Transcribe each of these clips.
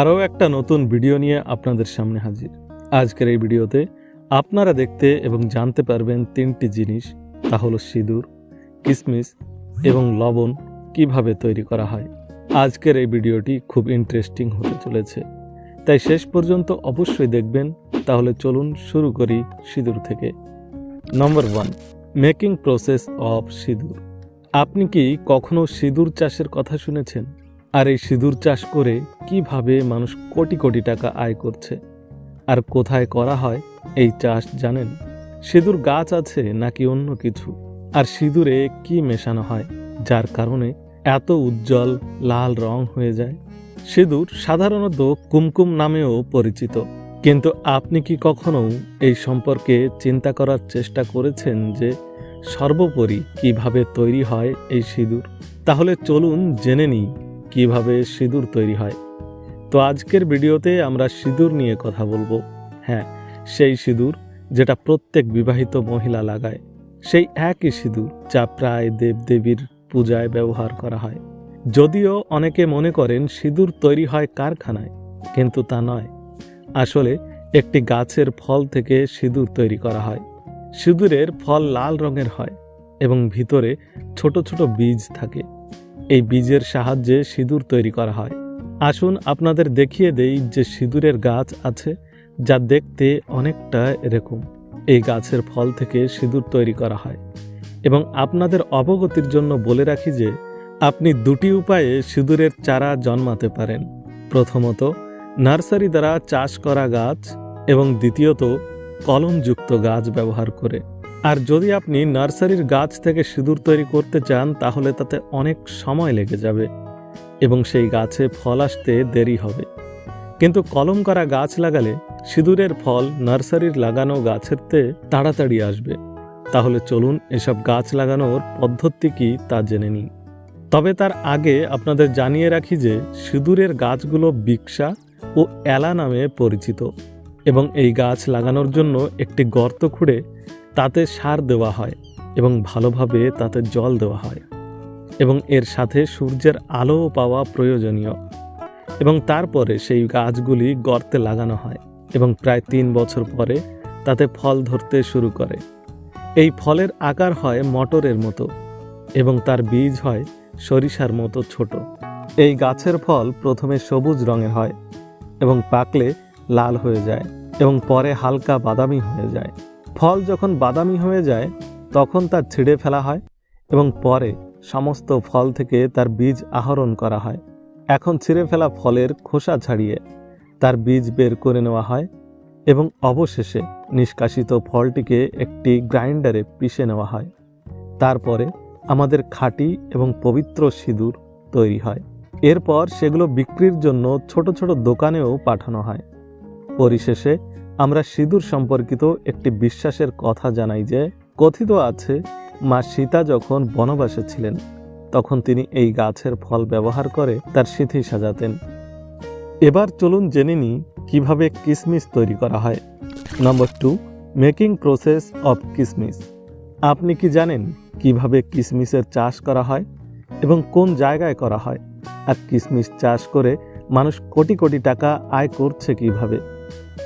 আরও একটা নতুন ভিডিও নিয়ে আপনাদের সামনে হাজির। আজকের এই ভিডিওতে আপনারা দেখতে এবং জানতে পারবেন তিনটি জিনিস, তা হলো সিঁদুর কিশমিশ এবং লবণ কীভাবে তৈরি করা হয়। আজকের এই ভিডিওটি খুব ইন্টারেস্টিং হতে চলেছে। তাই শেষ পর্যন্ত অবশ্যই দেখবেন, তাহলে চলুন শুরু করি সিঁদুর থেকে। Number one making process of সিঁদুর। আপনি কি কখনো সিঁদুর চাষের কথা শুনেছেন? আর এই সিঁদুর চাষ করে কীভাবে মানুষ কোটি কোটি টাকা আয় করছে? আর কোথায় করা হয় এই চাষ জানেন? সিঁদুর গাছ আছে নাকি অন্য কিছু? আর সিঁদুরে কি মেশানো হয়, যার কারণে এত উজ্জ্বল লাল রং হয়ে যায়? সিঁদুর সাধারণত কুমকুম নামেও পরিচিত। কিন্তু আপনি কি কখনো এই সম্পর্কে চিন্তা করার চেষ্টা করেছেন যে সর্বোপরি কীভাবে তৈরি হয় এই সিঁদুর? তাহলে চলুন জেনে নিই কীভাবে সিঁদুর তৈরি হয়। তো আজকের ভিডিওতে আমরা সিঁদুর নিয়ে কথা বলব। হ্যাঁ সেই সিঁদুর যেটা প্রত্যেক বিবাহিত মহিলা লাগায়। সেই একই সিঁদুর যা প্রায় দেবদেবীর পূজায় ব্যবহার করা হয়। যদিও অনেকে মনে করেন সিঁদুর তৈরি হয় কারখানায়, কিন্তু তা নয়। আসলে একটি গাছের ফল থেকে সিঁদুর তৈরি করা হয়। সিঁদুরের ফল লাল রঙের হয় এবং ভিতরে ছোট ছোট বীজ থাকে। এই বীজের সাহায্যে সিঁদুর তৈরি করা হয়। আসুন আপনাদের দেখিয়ে দেই যে সিঁদুরের গাছ আছে যা দেখতে অনেকটা এরকম। এই গাছের ফল থেকে সিঁদুর তৈরি করা হয় এবং আপনাদের অবগতির জন্য বলে রাখি যে আপনি দুটি উপায়ে সিঁদুরের চারা জন্মাতে পারেন। প্রথমত, নার্সারি দ্বারা চাষ করা গাছ এবং দ্বিতীয়ত, কলমযুক্ত গাছ ব্যবহার করে। আর যদি আপনি নার্সারির গাছ থেকে সিঁদুর তৈরি করতে চান, তাহলে তাতে অনেক সময় লেগে যাবে এবং সেই গাছে ফল আসতে দেরি হবে। কিন্তু কলম করা গাছ লাগালে সিঁদুরের ফল নার্সারির লাগানো গাছের তাড়াতাড়ি আসবে। তাহলে চলুন এসব গাছ লাগানোর পদ্ধতি কি তা জেনে নিই। তবে তার আগে আপনাদের জানিয়ে রাখি যে সিঁদুরের গাছগুলো বিকসা ও এলা নামে পরিচিত। এবং এই গাছ লাগানোর জন্য একটি গর্ত খুঁড়ে তাতে সার দেওয়া হয় এবং ভালোভাবে তাতে জল দেওয়া হয় এবং এর সাথে সূর্যের আলোও পাওয়া প্রয়োজনীয়। এবং তারপরে সেই গাছগুলি গর্তে লাগানো হয় এবং প্রায় তিন বছর পরে তাতে ফল ধরতে শুরু করে। এই ফলের আকার হয় মটরের মতো এবং তার বীজ হয় সরিষার মতো ছোট। এই গাছের ফল প্রথমে সবুজ রঙের হয় এবং পাকলে লাল হয়ে যায়। এবং পরে হালকা বাদামি হয়ে যায়। ফল যখন বাদামি হয়ে যায়, তখন তা ছিঁড়ে ফেলা হয় এবং পরে সমস্ত ফল থেকে তার বীজ আহরণ করা হয়। এখন ছিঁড়ে ফেলা ফলের খোসা ছাড়িয়ে তার বীজ বের করে নেওয়া হয় এবং অবশেষে নিষ্কাশিত ফলটিকে একটি গ্রাইন্ডারে পিষে নেওয়া হয়। তারপরে আমাদের খাঁটি এবং পবিত্র সিঁদুর তৈরি হয়। এরপর সেগুলো বিক্রির জন্য ছোট ছোট দোকানেও পাঠানো হয়। পরিশেষে আমরা সিঁদুর সম্পর্কিত একটি বিশ্বাসের কথা জানাই যে, কথিত আছে, মা সীতা যখন বনবাসে ছিলেন, তখন তিনি এই গাছের ফল ব্যবহার করে তার সিঁথি সাজাতেন। এবার চলুন জেনে নিই কীভাবে কিসমিস তৈরি করা হয়। Number two, making process of কিসমিস। আপনি কি জানেন কীভাবে কিসমিসের চাষ করা হয় এবং কোন জায়গায় করা হয়? আর কিসমিস চাষ করে মানুষ কোটি কোটি টাকা আয় করছে কীভাবে?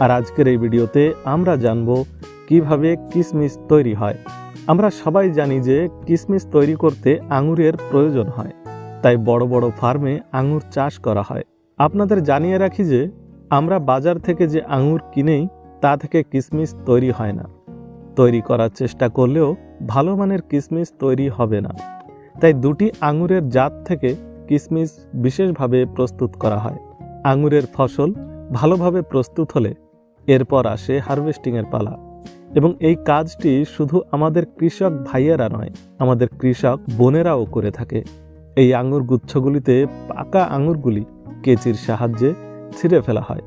আর আজকের এই ভিডিওতে আমরা জানব কীভাবে কিসমিস তৈরি হয়। আমরা সবাই জানি যে কিসমিস তৈরি করতে আঙুরের প্রয়োজন হয়, তাই বড় বড় ফার্মে আঙুর চাষ করা হয়। আপনাদের জানিয়ে রাখি যে আমরা বাজার থেকে যে আঙুর কিনেই তা থেকে কিসমিস তৈরি হয় না। তৈরি করার চেষ্টা করলেও ভালো মানের কিসমিস তৈরি হবে না। তাই দুটি আঙুরের জাত থেকে কিসমিস বিশেষভাবে প্রস্তুত করা হয়। আঙুরের ফসল ভালোভাবে প্রস্তুত হলে এরপর আসে হারভেস্টিংয়ের পালা। এবং এই কাজটি শুধু আমাদের কৃষক ভাইয়েরা নয়, আমাদের কৃষক বোনেরাও করে থাকে। এই আঙুর গুচ্ছগুলিতে পাকা আঙুরগুলি কেচির সাহায্যে ছিঁড়ে ফেলা হয়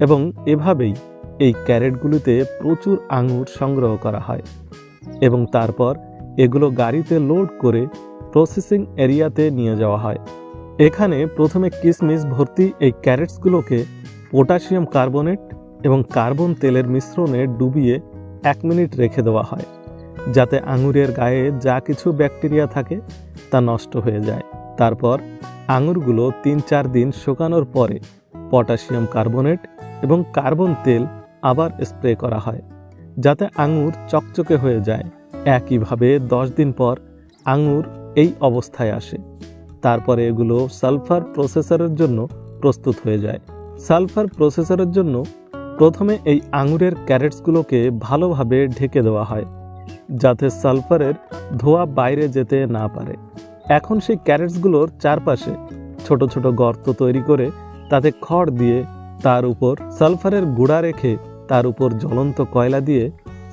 এবং এভাবেই এই ক্যারেটগুলিতে প্রচুর আঙুর সংগ্রহ করা হয় এবং তারপর এগুলো গাড়িতে লোড করে প্রসেসিং এরিয়াতে নিয়ে যাওয়া হয়। এখানে প্রথমে কিসমিস ভর্তি এই ক্যারেটসগুলোকে পটাশিয়াম কার্বনেট এবং কার্বন তেলের মিশ্রণে ডুবিয়ে এক মিনিট রেখে দেওয়া হয়, যাতে আঙুরের গায়ে যা কিছু ব্যাকটেরিয়া থাকে তা নষ্ট হয়ে যায়। তারপর আঙুরগুলো তিন চার দিন শুকানোর পরে পটাশিয়াম কার্বনেট এবং কার্বন তেল আবার স্প্রে করা হয়, যাতে আঙুর চকচকে হয়ে যায়। একইভাবে দশ দিন পর আঙুর এই অবস্থায় আসে। তারপরে এগুলো সালফার প্রসেসরের জন্য প্রস্তুত হয়ে যায়। সালফার প্রসেসরের জন্য প্রথমে এই আঙুরের ক্যারেটসগুলোকে ভালোভাবে ঢেকে দেওয়া হয়, যাতে সালফারের ধোয়া বাইরে যেতে না পারে। এখন সেই ক্যারেটসগুলোর চারপাশে ছোট ছোট গর্ত তৈরি করে তাতে খড় দিয়ে তার উপর সালফারের গুঁড়া রেখে তার উপর জ্বলন্ত কয়লা দিয়ে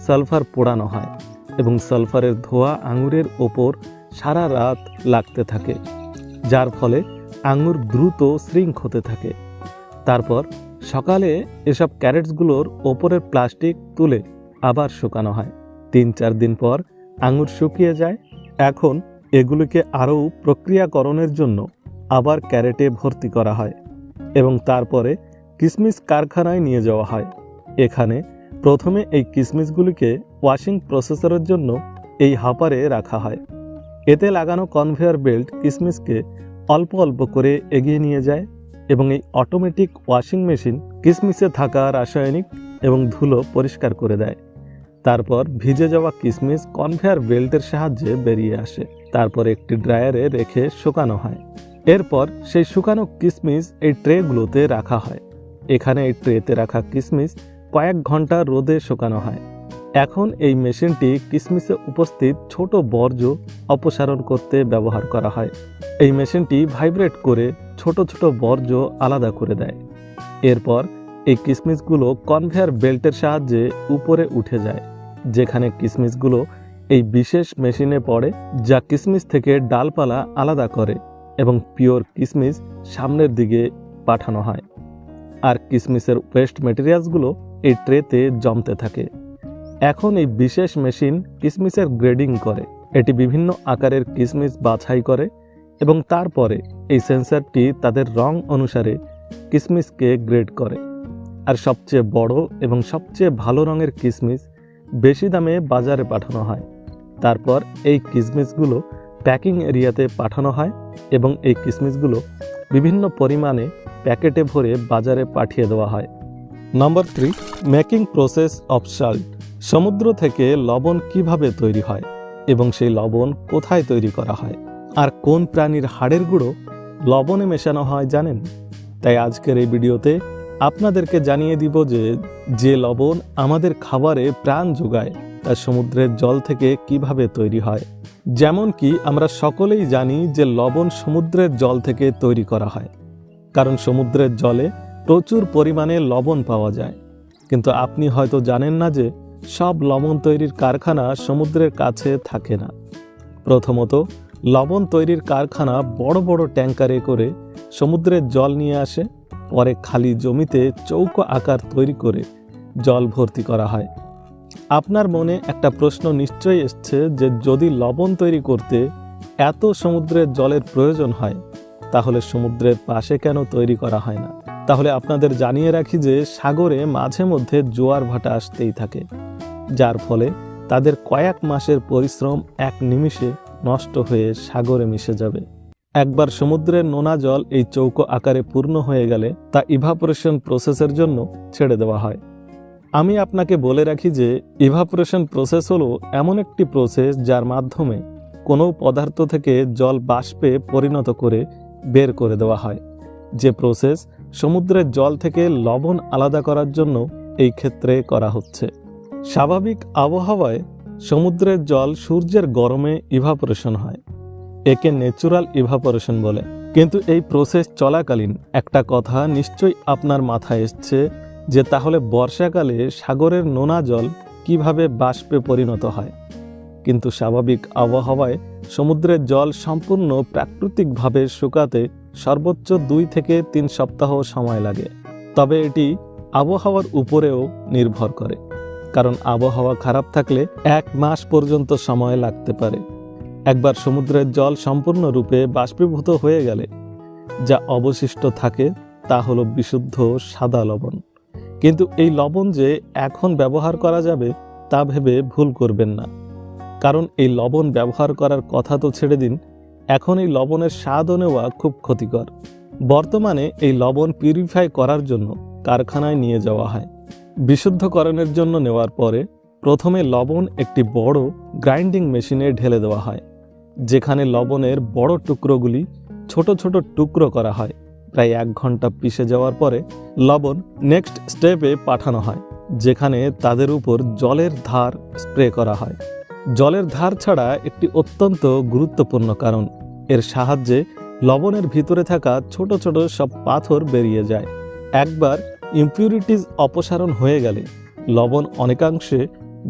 সালফার পোড়ানো হয় এবং সালফারের ধোয়া আঙুরের ওপর সারা রাত লাগতে থাকে, যার ফলে আঙুর দ্রুত শৃঙ্খ হতে থাকে। তারপর সকালে এসব ক্যারেটসগুলোর ওপরের প্লাস্টিক তুলে আবার শুকানো হয়। তিন চার দিন পর আঙুর শুকিয়ে যায়। এখন এগুলিকে আরও প্রক্রিয়াকরণের জন্য আবার ক্যারেটে ভর্তি করা হয় এবং তারপরে কিসমিস কারখানায় নিয়ে যাওয়া হয়। এখানে প্রথমে এই কিসমিসগুলিকে ওয়াশিং প্রসেসরের জন্য এই হাপারে রাখা হয়। এতে লাগানো কনভেয়ার বেল্ট কিসমিসকে অল্প অল্প করে এগিয়ে নিয়ে যায়। এবং এই অটোমেটিক ওয়াশিং মেশিন কিসমিসে থাকা রাসায়নিক এবং ধুলো পরিষ্কার করে দেয়। তারপর ভিজে যাওয়া কিসমিস কনভেয়ার বেল্টের সাহায্যে বেরিয়ে আসে। তারপর একটি ড্রায়ারে রেখে শুকানো হয়। এরপর সেই শুকানো কিসমিস এই ট্রেগুলোতে রাখা হয়। এখানে এই ট্রেতে রাখা কিসমিস কয়েক ঘণ্টা রোদে শুকানো হয়। এখন এই মেশিনটি কিসমিসে উপস্থিত ছোট বর্জ্য অপসারণ করতে ব্যবহার করা হয়। এই মেশিনটি ভাইব্রেট করে ছোট ছোট বর্জ্য আলাদা করে দেয়। এরপর এই কিসমিসগুলো কনভেয়ার বেল্টের সাহায্যে উপরে উঠে যায়, যেখানে কিসমিসগুলো এই বিশেষ মেশিনে পড়ে যা কিসমিস থেকে ডালপালা আলাদা করে এবং পিওর কিসমিস সামনের দিকে পাঠানো হয়। আর কিসমিসের ওয়েস্ট মেটেরিয়ালসগুলো এই ট্রেতে জমতে থাকে। এখন এই বিশেষ মেশিন কিসমিসের গ্রেডিং করে। এটি বিভিন্ন আকারের কিসমিস বাছাই করে এবং তারপরে এই সেন্সরটি তাদের রং অনুসারে কিসমিসকে গ্রেড করে। আর সবচেয়ে বড় এবং সবচেয়ে ভালো রঙের কিসমিস বেশি দামে বাজারে পাঠানো হয়। তারপর এই কিসমিসগুলো প্যাকিং এরিয়াতে পাঠানো হয় এবং এই কিসমিসগুলো বিভিন্ন পরিমাণে প্যাকেটে ভরে বাজারে পাঠিয়ে দেওয়া হয়। Number three, making process of salt. সমুদ্র থেকে লবণ কীভাবে তৈরি হয় এবং সেই লবণ কোথায় তৈরি করা হয়? আর কোন প্রাণীর হাড়ের গুঁড়ো লবণে মেশানো হয় জানেন? তাই আজকের এই ভিডিওতে আপনাদেরকে জানিয়ে দিব যে যে লবণ আমাদের খাবারে প্রাণ যোগায়, তা সমুদ্রের জল থেকে কীভাবে তৈরি হয়। যেমন কি আমরা সকলেই জানি যে লবণ সমুদ্রের জল থেকে তৈরি করা হয়। কারণ সমুদ্রের জলে প্রচুর পরিমাণে লবণ পাওয়া যায়। কিন্তু আপনি হয়তো জানেন না যে, সব লবণ তৈরির কারখানা সমুদ্রের কাছে থাকে না। প্রথমত লবণ তৈরির কারখানা বড় বড় ট্যাঙ্কারে করে সমুদ্রের জল নিয়ে আসে, পরে খালি জমিতে চৌকো আকার তৈরি করে জল ভর্তি করা হয়। আপনার মনে একটা প্রশ্ন নিশ্চয়ই এসছে যে যদি লবণ তৈরি করতে এত সমুদ্রের জলের প্রয়োজন হয়, তাহলে সমুদ্রের পাশে কেন তৈরি করা হয় না? তাহলে আপনাদের জানিয়ে রাখি যে সাগরে মাঝে মধ্যে জোয়ার ভাটা আসতেই থাকে, যার ফলে তাদের কয়েক মাসের পরিশ্রম এক নিমিষে নষ্ট হয়ে সাগরে মিশে যাবে। একবার সমুদ্রের নোনা জল এই চৌকো আকারে পূর্ণ হয়ে গেলে তা ইভাপোরেশন প্রসেসের জন্য ছেড়ে দেওয়া হয়। আমি আপনাকে বলে রাখি যে ইভাপোরেশন প্রসেস হলো এমন একটি প্রসেস যার মাধ্যমে কোনো পদার্থ থেকে জল বাষ্পে পরিণত করে বের করে দেওয়া হয়। যে প্রসেস সমুদ্রের জল থেকে লবণ আলাদা করার জন্য এই ক্ষেত্রে করা হচ্ছে। স্বাভাবিক আবহাওয়ায় সমুদ্রের জল সূর্যের গরমে ইভাপোরেশন হয়। একে ন্যাচুরাল ইভাপোরেশন বলে। কিন্তু এই প্রসেস চলাকালীন একটা কথা নিশ্চয়ই আপনার মাথায় এসছে যে তাহলে বর্ষাকালে সাগরের নোনা জল কীভাবে বাষ্পে পরিণত হয়। কিন্তু স্বাভাবিক আবহাওয়ায় সমুদ্রের জল সম্পূর্ণ প্রাকৃতিকভাবে শুকাতে সর্বোচ্চ দুই থেকে তিন সপ্তাহ সময় লাগে। তবে এটি আবহাওয়ার উপরেও নির্ভর করে। কারণ আবহাওয়া খারাপ থাকলে এক মাস পর্যন্ত সময় লাগতে পারে। একবার সমুদ্রের জল সম্পূর্ণরূপে বাষ্পীভূত হয়ে গেলে, যা অবশিষ্ট থাকে তা হলো বিশুদ্ধ সাদা লবণ। কিন্তু এই লবণ যে এখন ব্যবহার করা যাবে তা ভেবে ভুল করবেন না। কারণ এই লবণ ব্যবহার করার কথা তো ছেড়ে দিন, এখন এই লবণের স্বাদও নেওয়া খুব ক্ষতিকর। বর্তমানে এই লবণ পিউরিফাই করার জন্য কারখানায় নিয়ে যাওয়া হয়। বিশুদ্ধকরণের জন্য নেওয়ার পরে প্রথমে লবণ একটি বড় গ্রাইন্ডিং মেশিনে ঢেলে দেওয়া হয়, যেখানে লবণের বড় টুকরোগুলি ছোট ছোট টুকরো করা হয়। প্রায় এক ঘণ্টা পিষে যাওয়ার পরে লবণ নেক্সট স্টেপে পাঠানো হয়, যেখানে তাদের উপর জলের ধার স্প্রে করা হয়। জলের ধার ছাড়া একটি অত্যন্ত গুরুত্বপূর্ণ কারণ, এর সাহায্যে লবণের ভিতরে থাকা ছোট ছোট সব পাথর বেরিয়ে যায়। একবার ইম্পিউরিটিজ অপসারণ হয়ে গেলে লবণ অনেকাংশে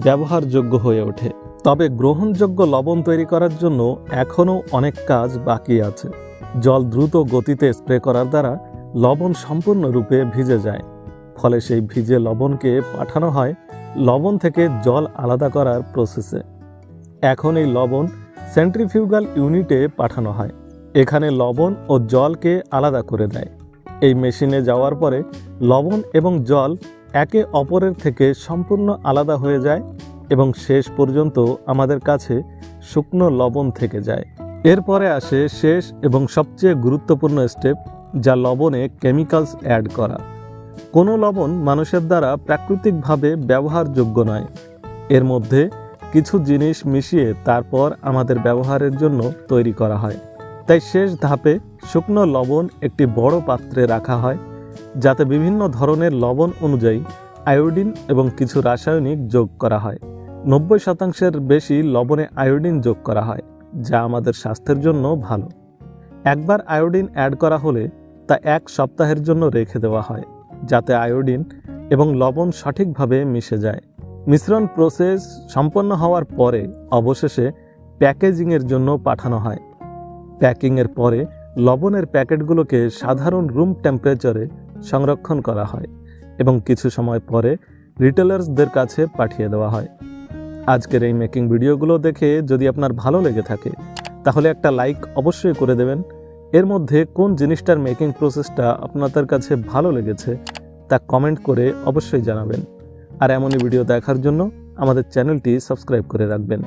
ব্যবহারযোগ্য হয়ে ওঠে। তবে গ্রহণযোগ্য লবণ তৈরি করার জন্য এখনও অনেক কাজ বাকি আছে। জল দ্রুত গতিতে স্প্রে করার দ্বারা লবণ সম্পূর্ণরূপে ভিজে যায়। ফলে সেই ভিজে লবণকে পাঠানো হয় লবণ থেকে জল আলাদা করার প্রসেসে এখন এই লবণ সেন্ট্রিফিউগাল ইউনিটে পাঠানো হয়। এখানে লবণ ও জলকে আলাদা করে দেয়। এই মেশিনে যাওয়ার পরে লবণ এবং জল একে অপরের থেকে সম্পূর্ণ আলাদা হয়ে যায় এবং শেষ পর্যন্ত আমাদের কাছে শুকনো লবণ থেকে যায়। এরপরে আসে শেষ এবং সবচেয়ে গুরুত্বপূর্ণ স্টেপ যা লবণে কেমিক্যালস অ্যাড করা। কোনো লবণ মানুষের দ্বারা প্রাকৃতিকভাবে ব্যবহারযোগ্য নয়। এর মধ্যে কিছু জিনিস মিশিয়ে তারপর আমাদের ব্যবহারের জন্য তৈরি করা হয়। তাই শেষ ধাপে শুকনো লবণ একটি বড় পাত্রে রাখা হয়, যাতে বিভিন্ন ধরনের লবণ অনুযায়ী আয়োডিন এবং কিছু রাসায়নিক যোগ করা হয়। নব্বই শতাংশের বেশি লবণে আয়োডিন যোগ করা হয়, যা আমাদের স্বাস্থ্যের জন্য ভালো। একবার আয়োডিন অ্যাড করা হলে তা এক সপ্তাহের জন্য রেখে দেওয়া হয়, যাতে আয়োডিন এবং লবণ সঠিকভাবে মিশে যায়। মিশ্রণ প্রসেস সম্পন্ন হওয়ার পরে অবশেষে প্যাকেজিংয়ের জন্য পাঠানো হয়। প্যাকিংয়ের পরে লবণের প্যাকেটগুলোকে সাধারণ রুম টেম্পারেচারে সংরক্ষণ করা হয় এবং কিছু সময় পরে রিটেলার্সদের কাছে পাঠিয়ে দেওয়া হয়। আজকের এই মেকিং ভিডিওগুলো দেখে যদি আপনার ভালো লেগে থাকে, তাহলে একটা লাইক অবশ্যই করে দেবেন। এর মধ্যে কোন জিনিসটার মেকিং প্রসেসটা আপনাদের কাছে ভালো লেগেছে তা কমেন্ট করে অবশ্যই জানাবেন। আর এমনই ভিডিও দেখার জন্য আমাদের চ্যানেলটি সাবস্ক্রাইব করে রাখবেন।